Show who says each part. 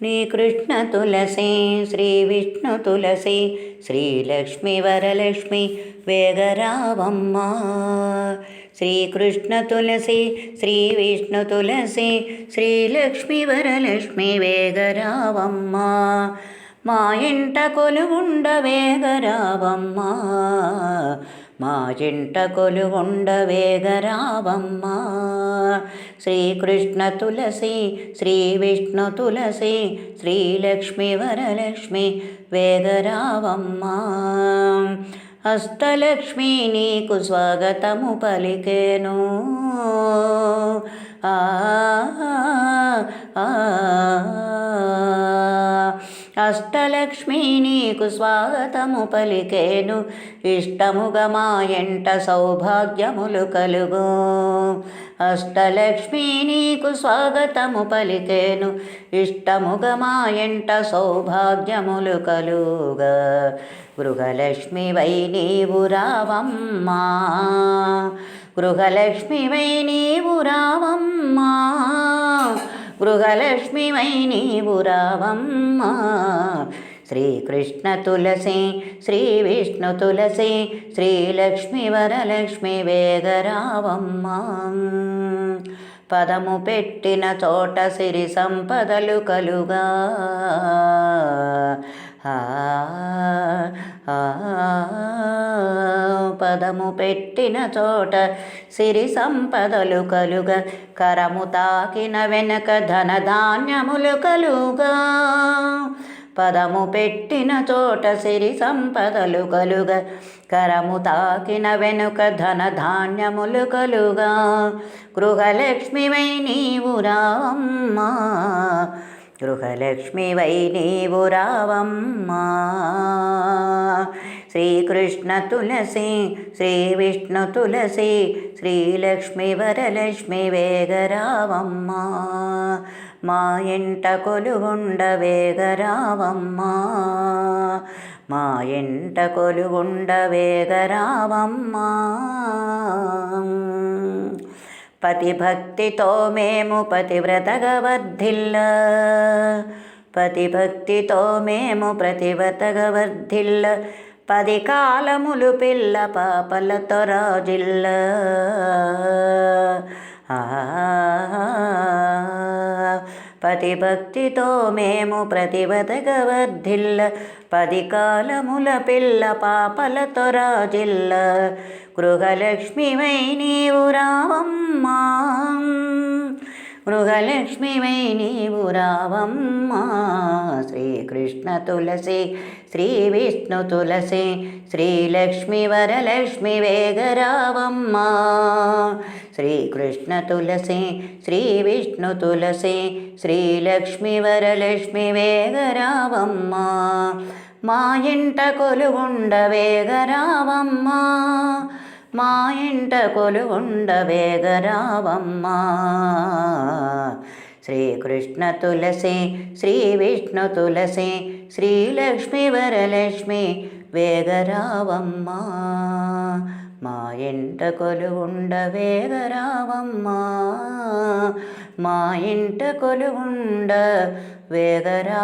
Speaker 1: శ్రీకృష్ణ తులసి శ్రీ విష్ణు తులసి శ్రీలక్ష్మి వరలక్ష్మి వేగరావమ్మ. శ్రీకృష్ణ తులసి శ్రీ విష్ణు తులసి శ్రీలక్ష్మి వరలక్ష్మి వేగరావమ్మ. మా ఇంట కొలువుండ వేగరావమ్మ. మా చింట కొలువుండ వేగరావమ్మ. శ్రీకృష్ణ తులసి శ్రీ విష్ణు తులసి శ్రీలక్ష్మి వరలక్ష్మి వేగరావమ్మ. హస్తలక్ష్మి నీకు స్వాగతము పలికేను. ఆ ఆ, లక్ష్మీ నీకు స్వాగతము పలికేను ఇష్టముగా మా ఎంట సౌభాగ్యములు కలుగు. అష్టలక్ష్మీ నీకు స్వాగతము పలికేను ఇష్టముగా మా ఎంట సౌభాగ్యములు కలుగా. గృహలక్ష్మి వై నీవు రావమ్మా. గృహలక్ష్మి వై నీవు రావమ్మా. గృహలక్ష్మి వై నీవు రావమ్మా. శ్రీకృష్ణ తులసి శ్రీ విష్ణు తులసి శ్రీలక్ష్మి వరలక్ష్మి వేగరావమ్మ పదము పెట్టిన చోట సిరి సంపదలు కలుగా. ఆ, పదము పెట్టిన చోట సిరి సంపదలు కలుగ. కరము తాకిన వెనక ధనధాన్యములు కలుగా. పదము పెట్టిన చోట సిరి సంపదలు కలుగ. కరము తాకిన వెనుక ధన ధాన్యములు కలుగా. గృహలక్ష్మి వై నీవు రావమ్మా. గృహలక్ష్మి వై నీవు రావమ్మా. శ్రీకృష్ణ తులసి శ్రీ విష్ణు తులసి శ్రీలక్ష్మి వరలక్ష్మి వేగరావమ్మా. మా ఇంట కొలుగుండ వేగరావమ్మా. మా ఇంట కొలుగుండ వేగరావమ్మా. పతిభక్తితో మేము పతివ్రతగా వర్ధిల్ల పతిభక్తితో మేము ప్రతివ్రతగా వర్ధిల్ల పది కాలములు పిల్ల పాపలతో రాజిల్ల. ఆ పతిభక్తితో మేము ప్రతిభతగా వర్ధిల్ల పది కాలముల పిల్ల పాపల తొరాజిల్ల. గృహలక్ష్మి వై నీవు రావమ్మా. మృగలక్ష్మివై నీవు రావమ్మా శ్రీకృష్ణ తులసి శ్రీ విష్ణు తులసి శ్రీలక్ష్మి వరలక్ష్మి వేగరావమ్మా. శ్రీకృష్ణ తులసి శ్రీ విష్ణు తులసి శ్రీలక్ష్మి వరలక్ష్మి వేగరావమ్మా. మా ఇంట కొలుగుండ వేగరావమ్మా. మా ఇంట కొలుగుండ వేగరావమ్మా. శ్రీకృష్ణ తులసి శ్రీ విష్ణు తులసి శ్రీలక్ష్మి వరలక్ష్మి వేగరావమ్మా. మా ఇంట కొలుగుండ వేగరావమ్మా. మా ఇంట కొలుగుండ వేగరావమ్మా.